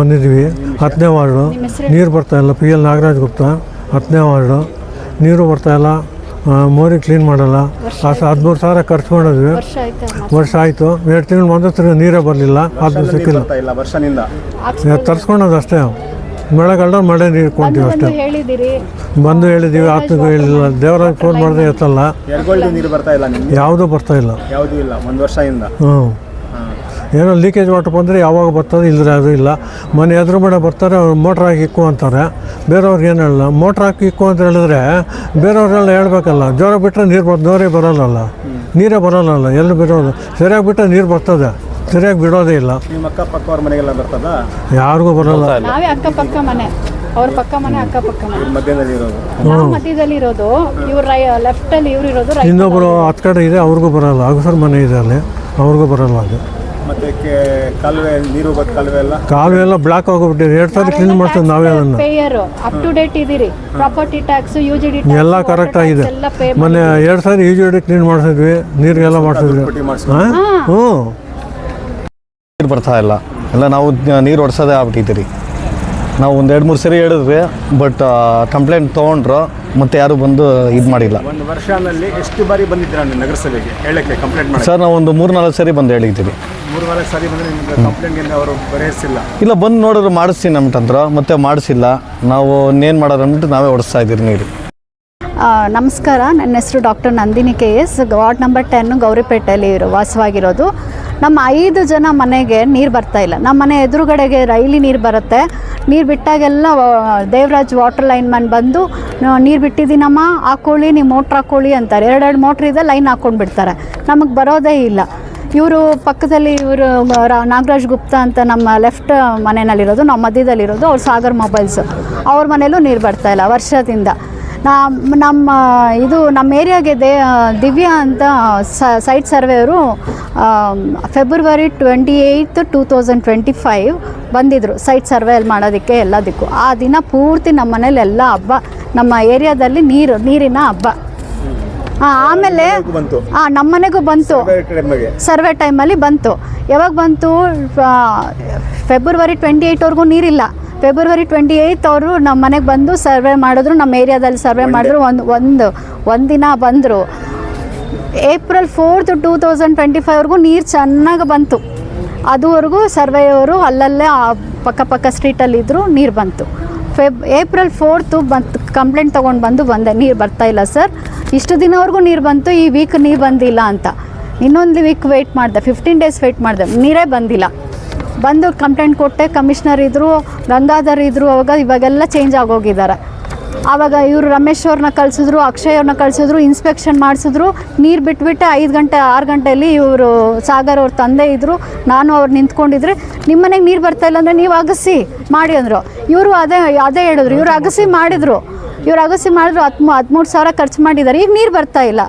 ಬಂದಿದ್ದೀವಿ. ಹತ್ತನೇ ವಾರ್ಡು. ನೀರು ಬರ್ತಾ ಇಲ್ಲ. P L Nagaraj Gupta. ಹತ್ತನೇ ವಾರ್ಡು. ನೀರು ಬರ್ತಾ ಇಲ್ಲ. ಮೋರಿ ಕ್ಲೀನ್ ಮಾಡಲ್ಲ. ಅಷ್ಟು ಹದಿಮೂರು ಸಾವಿರ ಖರ್ಚು ಮಾಡಿದ್ವಿ. ವರ್ಷ ಆಯ್ತಾ? ವರ್ಷ ಆಯಿತು. ಎರಡು ತಿಂಗಳು ಬಂದ ತಿರ್ಗಿ ನೀರೇ ಬರಲಿಲ್ಲ. ಅದು ಸಿಕ್ಕಿಲ್ಲ. ತರ್ಸ್ಕೊಳೋದು ಅಷ್ಟೇ. ಮಳೆಗಾಲ ಮಳೆ ನೀರು ಕೊಡ್ತೀವಿ ಅಷ್ಟೇ. ಹೇಳಿದಿರಿ ಬಂದು ಹೇಳಿದ್ದೀವಿ ಆತಗೂ ಹೇಳಿಲ್ಲ. ದೇವರಾಜ್ ಫೋನ್ ಮಾಡಿದ್ರೆ ಎತ್ತಲ್ಲ. ಎಲ್ಗೊಳ್ದು ನೀರು ಬರ್ತಾ ಇಲ್ಲ ನಿಮ್ಗೆ? ಯಾವುದೂ ಬರ್ತಾ ಇಲ್ಲ. ಯಾವುದೂ ಇಲ್ಲ ಒಂದು ವರ್ಷದಿಂದ. ಹ್ಞೂ ಏನೋ ಲೀಕೇಜ್ ವಾಟರ್ ಬಂದರೆ ಯಾವಾಗ ಬರ್ತದೆ ಇಲ್ಲದ್ರೆ ಅದು ಇಲ್ಲ. ಮನೆ ಎದುರು ಮನೆ ಬರ್ತಾರೆ ಅವ್ರು ಮೋಟ್ರ್ ಹಾಕಿ ಇಕ್ಕು ಅಂತಾರೆ. ಬೇರೆಯವ್ರಿಗೆ ಏನು ಹೇಳಲ್ಲ. ಮೋಟ್ರ್ ಹಾಕಿ ಇಕ್ಕು ಅಂತ ಹೇಳಿದ್ರೆ ಬೇರೆಯವ್ರೆಲ್ಲ ಹೇಳ್ಬೇಕಲ್ಲ. ಜ್ವರ ಬಿಟ್ಟರೆ ನೀರು ಬರ್ ಜೋರೇ ಬರೋಲ್ಲಲ್ಲ. ನೀರೇ ಬರೋಲ್ಲಲ್ಲ. ಎಲ್ಲಿ ಬಿಡೋದು? ಸರಿಯಾಗಿ ಬಿಟ್ಟರೆ ನೀರು ಬರ್ತದೆ. ಸರಿಯಾಗಿ ಬಿಡೋದೇ ಇಲ್ಲ. ನಿಮ್ಮ ಅಕ್ಕಪಕ್ಕ ಅವ್ರ ಮನೆಗೆಲ್ಲ ಬರ್ತದ? ಯಾರಿಗೂ ಬರೋಲ್ಲ. ನಾವೇ ಅಕ್ಕಪಕ್ಕ ಮನೆ. ಅವ್ರ ಪಕ್ಕ ಮನೆ ಅಕ್ಕಪಕ್ಕ ಮನೆ. ಮಧ್ಯದಲ್ಲಿ ಇರೋದು. ಮಧ್ಯದಲ್ಲಿ ಇರೋದು. ಇವ್ರ ಲೆಫ್ಟ್ ಅಲ್ಲಿ ಇವ್ರು ಇರೋದು ರೈಟ್ ಇನ್ನೊಬ್ಬರು ಹತ್ತು ಕಡೆ ಇದೆ ಅವ್ರಿಗೂ ಬರಲ್ಲ. ಅಗಸರ್ ಮನೆ ಇದೆ ಅಲ್ಲಿ. ಅವ್ರಿಗೂ ಬರಲ್ಲ ಅದು. ಮತ್ತೆ ಕಾಲುವೆ ನೀರು ಕಾಲುವೆ ಎಲ್ಲ? ಕಾಲುವೆ ಎಲ್ಲ ಬ್ಲಾಕ್ ಆಗೋಗ್ಬಿಟ್ಟಿದೆ ಎರಡು ಸಾವಿರ ಕ್ಲೀನ್ ಮಾಡ್ತೀವಿ ನಾವೇ ಅದನ್ನು. ಪೇಯರ್ ಅಪ್ ಟು ಡೇಟ್ ಇದೀರಿ. Property tax U G D ಎಲ್ಲ ಕರೆಕ್ಟ್ ಆಗಿದೆ. ಮೊನ್ನೆ ಎರಡು ಸಾವಿರ ಯು ಜಿ ಡಿ ಕ್ಲೀನ್ ಮಾಡಿಸಿದ್ವಿ. ನೀರಿಗೆಲ್ಲ ಮಾಡಿಸಿದ್ವಿ. ಹ್ಞೂ ನೀರು ಬರ್ತಾ ಇಲ್ಲ. ಎಲ್ಲ ನಾವು ನೀರು ಹೊಡ್ಸೋದೇ ಆಗ್ಬಿಟ್ಟಿದ್ದೀರಿ. ನಾವು ಒಂದು ಎರಡು ಮೂರು ಸರಿ ಹೇಳಿದ್ವಿ ಬಟ್ ಕಂಪ್ಲೇಂಟ್ ತೊಗೊಂಡ್ರು ಮತ್ತೆ ಯಾರು ಬಂದು ಇದು ಮಾಡಿಲ್ಲ. ಒಂದು ವರ್ಷದಲ್ಲಿ ಎಷ್ಟು ಬಾರಿ ಬಂದಿದ್ದೀರಾ ನೀವು ನಗರಸಭೆಗೆ? ಹೇಳಕ್ಕೆ ಕಂಪ್ಲೇಂಟ್ ಮಾಡಿ ಸರ್ ನಾವು ಒಂದು ಮೂರು ನಾಲ್ಕು ಸರಿ ಬಂದು ಹೇಳಿದ್ದೀವಿ. ಮೂರು ನಾಲ್ಕು ಸಾರಿ ಬಂದರೆ ನಿಮ್ಗೆ ಕಂಪ್ಲೇಂಟ್ ಅವರು ಬರೆಯಿಸಿಲ್ಲ. ಇಲ್ಲ ಬಂದು ನೋಡಿದ್ರು ಮಾಡಿಸ್ತೀನಿ ಅಂದ್ಬಿಟ್ಟಂದ್ರು ಮತ್ತೆ ಮಾಡಿಸಿಲ್ಲ. ನಾವು ಇನ್ನೇನು ಮಾಡೋದು ಅಂದ್ಬಿಟ್ಟು ನಾವೇ ಹೊಡಿಸ್ತಾ ಇದ್ದೀರಿ ನೀರು. ಆ, ನಮಸ್ಕಾರ. ನನ್ನ ಹೆಸರು doctor Nandini K S. Ward number ten ಗೌರಿಪೇಟೆಯಲ್ಲಿ ಇರೋ ವಾಸವಾಗಿರೋದು. ನಮ್ಮ ಐದು ಜನ ಮನೆಗೆ ನೀರು ಬರ್ತಾ ಇಲ್ಲ. ನಮ್ಮ ಮನೆ ಎದುರುಗಡೆಗೆ ರೈಲಿ ನೀರು ಬರುತ್ತೆ. ನೀರು ಬಿಟ್ಟಾಗೆಲ್ಲ ದೇವರಾಜ್ ವಾಟರ್ ಲೈನ್ ಮನ್ ಬಂದು ನೀರು ಬಿಟ್ಟಿದ್ದೀನಮ್ಮ, ಹಾಕೊಳ್ಳಿ, ನೀವು ಮೋಟ್ರ್ ಹಾಕೊಳ್ಳಿ ಅಂತಾರೆ. ಎರಡೆರಡು ಮೋಟ್ರ್ ಇದೆ ಲೈನ್ ಹಾಕ್ಕೊಂಡು ಬಿಡ್ತಾರೆ. ನಮಗೆ ಬರೋದೇ ಇಲ್ಲ. ಇವರು ಪಕ್ಕದಲ್ಲಿ ಇವರು ನಾಗರಾಜ್ ಗುಪ್ತಾ ಅಂತ ನಮ್ಮ ಲೆಫ್ಟ್ ಮನೆಯಲ್ಲಿರೋದು ನಾವು ಮಧ್ಯದಲ್ಲಿರೋದು, ಅವ್ರು ಸಾಗರ್ ಮೊಬೈಲ್ಸ್ ಅವ್ರ ಮನೇಲೂ ನೀರು ಬರ್ತಾ ಇಲ್ಲ ವರ್ಷದಿಂದ. ನಮ್ಮ ನಮ್ಮ, ಇದು, ನಮ್ಮ ಏರಿಯಾಗೆ ದೇ, ದಿವ್ಯಾ ಅಂತ site ಸರ್ವೆಯವರು February twenty eighth two thousand twenty five ಬಂದಿದ್ದರು ಸೈಟ್ ಸರ್ವೆಯಲ್ಲಿ ಮಾಡೋದಕ್ಕೆ ಎಲ್ಲದಕ್ಕೂ. ಆ ದಿನ ಪೂರ್ತಿ ನಮ್ಮ ಮನೇಲಿ ಎಲ್ಲ ಹಬ್ಬ ನಮ್ಮ ಏರಿಯಾದಲ್ಲಿ ನೀರು ನೀರಿನ ಹಬ್ಬ. ಹಾಂ ಆಮೇಲೆ ಹಾಂ ನಮ್ಮ ಮನೆಗೂ ಬಂತು. ಸರ್ವೆ ಟೈಮಲ್ಲಿ ಬಂತು. ಯಾವಾಗ ಬಂತು? ಫೆಬ್ರವರಿ ಟ್ವೆಂಟಿ ಏಯ್ಟ್ವರೆಗೂ ನೀರಿಲ್ಲ. ಫೆಬ್ರವರಿ ಟ್ವೆಂಟಿ ಏಯ್ತ್ ಅವರು ನಮ್ಮ ಮನೆಗೆ ಬಂದು ಸರ್ವೆ ಮಾಡಿದ್ರು ನಮ್ಮ ಏರಿಯಾದಲ್ಲಿ ಸರ್ವೆ ಮಾಡಿದ್ರು ಒಂದು ಒಂದು ಒಂದಿನ ಬಂದರು. April fourth two thousand twenty ಫೈವ್ವರೆಗೂ ನೀರು ಚೆನ್ನಾಗಿ ಬಂತು. ಅದುವರೆಗೂ ಸರ್ವೆಯವರು ಅಲ್ಲಲ್ಲೇ ಆ ಪಕ್ಕ ಪಕ್ಕ ಸ್ಟ್ರೀಟಲ್ಲಿದ್ದರು ನೀರು ಬಂತು. ಫೆಬ್, ಏಪ್ರಿಲ್ ಫೋರ್ತು ಬಂತು, ಕಂಪ್ಲೇಂಟ್ ತೊಗೊಂಡು ಬಂದು ಬಂದೆ, ನೀರು ಬರ್ತಾ ಇಲ್ಲ ಸರ್. ಇಷ್ಟು ದಿನವರೆಗೂ ನೀರು ಬಂತು, ಈ ವೀಕ್ ನೀರು ಬಂದಿಲ್ಲ ಅಂತ. ಇನ್ನೊಂದು ವೀಕ್ ವೆಯ್ಟ್ ಮಾಡಿದೆ ಫಿಫ್ಟೀನ್ ಡೇಸ್ ವೆಯ್ಟ್ ಮಾಡಿದೆ, ನೀರೇ ಬಂದಿಲ್ಲ. ಬಂದು ಕಂಪ್ಲೇಂಟ್ ಕೊಟ್ಟೆ ಕಮಿಷ್ನರ್ ಇದ್ದರು ಗಂಗಾಧರ್ ಇದ್ದರು ಅವಾಗ ಇವಾಗೆಲ್ಲ ಚೇಂಜ್ ಆಗೋಗಿದ್ದಾರೆ. ಆವಾಗ ಇವರು ರಮೇಶ್ ಅವ್ರನ್ನ ಕಳಿಸಿದ್ರು ಅಕ್ಷಯ್ ಅವ್ರನ್ನ ಕಳಿಸಿದ್ರು ಇನ್ಸ್ಪೆಕ್ಷನ್ ಮಾಡಿಸಿದ್ರು. ನೀರು ಬಿಟ್ಬಿಟ್ಟು ಐದು ಗಂಟೆ ಆರು ಗಂಟೆಯಲ್ಲಿ ಇವರು ಸಾಗರ್ ಅವ್ರ ತಂದೆ ಇದ್ದರು ನಾನು ಅವ್ರು ನಿಂತ್ಕೊಂಡಿದ್ರೆ ನಿಮ್ಮ ಮನೆಗೆ ನೀರು ಬರ್ತಾ ಇಲ್ಲ ಅಂದರೆ ನೀವು ಅಗಸಿ ಮಾಡಿ ಅಂದರು. ಇವರು ಅದೇ ಅದೇ ಹೇಳಿದ್ರು. ಇವರು ಅಗಸಿ ಮಾಡಿದರು. ಇವರು ಅಗಸಿ ಮಾಡಿದ್ರು ಹತ್ತು ಹದಿಮೂರು ಸಾವಿರ ಖರ್ಚು ಮಾಡಿದ್ದಾರೆ. ಈಗ ನೀರು ಬರ್ತಾ ಇಲ್ಲ.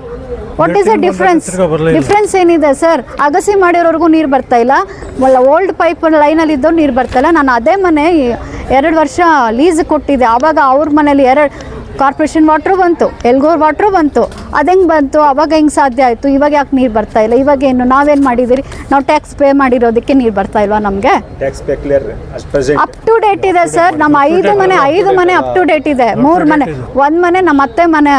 What is the difference difference ಏನಿದೆ ಸರ್? ಅಗಸಿ ಮಾಡಿರೋರ್ಗೂ ನೀರು ಬರ್ತಾ ಇಲ್ಲ. ಒಳ್ಳೆ ಓಲ್ಡ್ ಪೈಪ್ ಲೈನಲ್ಲಿ ಇದ್ದವ್ರು ನೀರು ಬರ್ತಾ ಇಲ್ಲ. ನಾನು ಅದೇ ಮನೆ ಎರಡು ವರ್ಷ ಲೀಸ್ ಕೊಟ್ಟಿದ್ದೆ ಆವಾಗ ಅವ್ರ ಮನೇಲಿ ಎರಡು ಕಾರ್ಪೊರೇಷನ್ ವಾಟ್ರು ಬಂತು ಎಲ್ಗೋರ್ ವಾಟ್ರು ಬಂತು. ಅದು ಹೆಂಗೆ ಬಂತು? ಅವಾಗ ಹೆಂಗೆ ಸಾಧ್ಯ ಆಯಿತು? ಇವಾಗ ಯಾಕೆ ನೀರು ಬರ್ತಾ ಇಲ್ಲ? ಇವಾಗ ಏನು ನಾವೇನು ಮಾಡಿದ್ದೀರಿ ನಾವು ಟ್ಯಾಕ್ಸ್ ಪೇ ಮಾಡಿರೋದಕ್ಕೆ ನೀರು ಬರ್ತಾ ಇಲ್ವಾ ನಮಗೆ? ಟ್ಯಾಕ್ಸ್ ಪೇ ಕ್ಲಿಯರ್ ಅಷ್ಟು ಪ್ರೆಸೆಂಟ್. ಅಪ್ ಟು ಡೇಟ್ ಇದೆ ಸರ್. ನಮ್ಮ ಐದು ಮನೆ ಐದು ಮನೆ ಅಪ್ ಟು ಡೇಟ್ ಇದೆ. ಮೂರು ಮನೆ. ಒಂದು ಮನೆ ನಮ್ಮ ಅತ್ತೆ ಮನೆ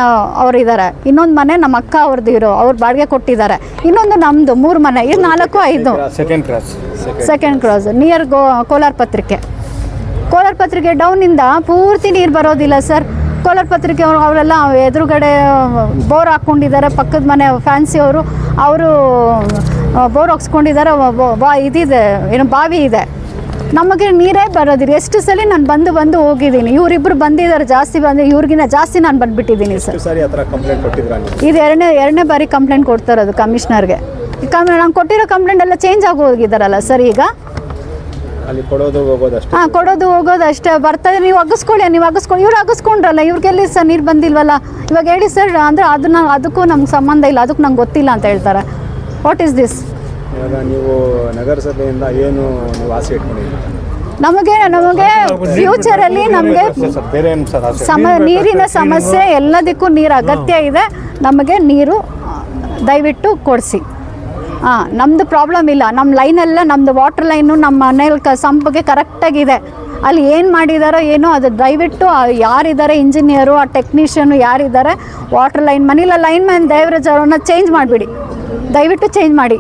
ಅವರಿದ್ದಾರೆ ಇನ್ನೊಂದು ಮನೆ ನಮ್ಮ ಅಕ್ಕ ಅವ್ರದ್ದು ಇರೋ ಅವ್ರು ಬಾಡಿಗೆ ಕೊಟ್ಟಿದ್ದಾರೆ. ಇನ್ನೊಂದು ನಮ್ಮದು ಮೂರು ಮನೆ. ಇದು ನಾಲ್ಕು ಐದು. ಸೆಕೆಂಡ್ ಕ್ರಾಸ್ ನಿಯರ್ ಗೋ ಕೋಲಾರ ಪತ್ರಿಕೆ. ಕೋಲಾರ ಪತ್ರಿಕೆ ಡೌನಿಂದ ಪೂರ್ತಿ ನೀರು ಬರೋದಿಲ್ಲ ಸರ್. ಕೋಲಾರ ಪತ್ರಿಕೆ ಅವರು ಅವರೆಲ್ಲ ಎದುರುಗಡೆ ಬೋರ್ ಹಾಕ್ಕೊಂಡಿದ್ದಾರೆ. ಪಕ್ಕದ ಮನೆ ಫ್ಯಾನ್ಸಿ ಅವರು. ಅವರು ಬೋರ್ ಹಾಕ್ಸ್ಕೊಂಡಿದ್ದಾರೆ. ಬಾ ಇದಿದೆ ಏನು ಬಾವಿ ಇದೆ. ನಮಗೆ ನೀರೇ ಬರೋದಿಲ್ಲ. ಎಷ್ಟು ಸಲ ನಾನು ಬಂದು ಬಂದು ಹೋಗಿದ್ದೀನಿ. ಇವರಿಬ್ಬರು ಬಂದಿದ್ದಾರೆ ಜಾಸ್ತಿ ಬಂದು ಇವ್ರಿಗಿನ್ನ ಜಾಸ್ತಿ ನಾನು ಬಂದುಬಿಟ್ಟಿದ್ದೀನಿ ಸರ್. ಇದು ಎರಡನೇ ಎರಡನೇ ಬಾರಿ ಕಂಪ್ಲೇಂಟ್ ಕೊಡ್ತಾರೆ ಅದು ಕಮಿಷ್ನರ್ಗೆ ಕಮ್ ನಾನು ಕೊಟ್ಟಿರೋ ಕಂಪ್ಲೇಂಟ್ ಎಲ್ಲ ಚೇಂಜ್ ಆಗಿ ಹೋಗಿದ್ದಾರಲ್ಲ ಸರ್ ಈಗ? ಅಲ್ಲಿ ಕೊಡೋದು ಹೋಗೋದು ಅಷ್ಟೇ? ಹಾಂ ಕೊಡೋದು ಹೋಗೋದು ಅಷ್ಟೇ. ಬರ್ತದೆ ನೀವು ಅಗಸ್ಕೊಳ್ಳಿ ನೀವು ಅಗಸ್ಕೊಳ್ಳಿ ಇವ್ರು ಅಗಸ್ಕೊಂಡ್ರಲ್ಲ ಇವ್ರಿಗೆಲ್ಲಿ ಸರ್ ನೀರು ಬಂದಿಲ್ವಲ್ಲ? ಇವಾಗ ಹೇಳಿ ಸರ್ ಅಂದರೆ ಅದನ್ನ ಅದಕ್ಕೂ ನಮ್ಗೆ ಸಂಬಂಧ ಇಲ್ಲ ಅದಕ್ಕೆ ನಂಗೆ ಗೊತ್ತಿಲ್ಲ ಅಂತ ಹೇಳ್ತಾರೆ. ವಾಟ್ ಈಸ್ ದಿಸ್ ಇವಾಗ ನೀವು ನಗರಸಭೆಯಿಂದ ಏನು ನೀವು ಆಸೆ ಇಟ್ಕೊಂಡಿದ್ದೀರಿ? ನಮಗೆ ನಮಗೆ ಫ್ಯೂಚರಲ್ಲಿ ನಮಗೆ ಸರ್ ಬೇರೆ ಏನು ಸರ್ ಆಸೆ? ಸಮ ನೀರಿನ ಸಮಸ್ಯೆ ಎಲ್ಲದಕ್ಕೂ ನೀರು ಅಗತ್ಯ ಇದೆ. ನಮಗೆ ನೀರು ದಯವಿಟ್ಟು ಕೊಡಿಸಿ. ಹಾಂ ನಮ್ಮದು ಪ್ರಾಬ್ಲಮ್ ಇಲ್ಲ. ನಮ್ಮ ಲೈನೆಲ್ಲ ನಮ್ಮದು ವಾಟರ್ ಲೈನು ನಮ್ಮ ಮನೇಲಿ ಕ, ಸಂಪಿಗೆ ಕರೆಕ್ಟಾಗಿದೆ ಅಲ್ಲಿ ಏನು ಮಾಡಿದಾರೋ ಏನೋ ಅದು ದಯವಿಟ್ಟು ಯಾರಿದ್ದಾರೆ ಇಂಜಿನಿಯರು ಆ ಟೆಕ್ನಿಷಿಯನು ಯಾರಿದ್ದಾರೆ ವಾಟರ್ ಲೈನ್ ಮನೆಯಲ್ಲ ಲೈನ್ ಮ್ಯಾನ್ ಅವ್ರನ್ನ ಚೇಂಜ್ ಮಾಡಿಬಿಡಿ. ದಯವಿಟ್ಟು ಚೇಂಜ್ ಮಾಡಿ.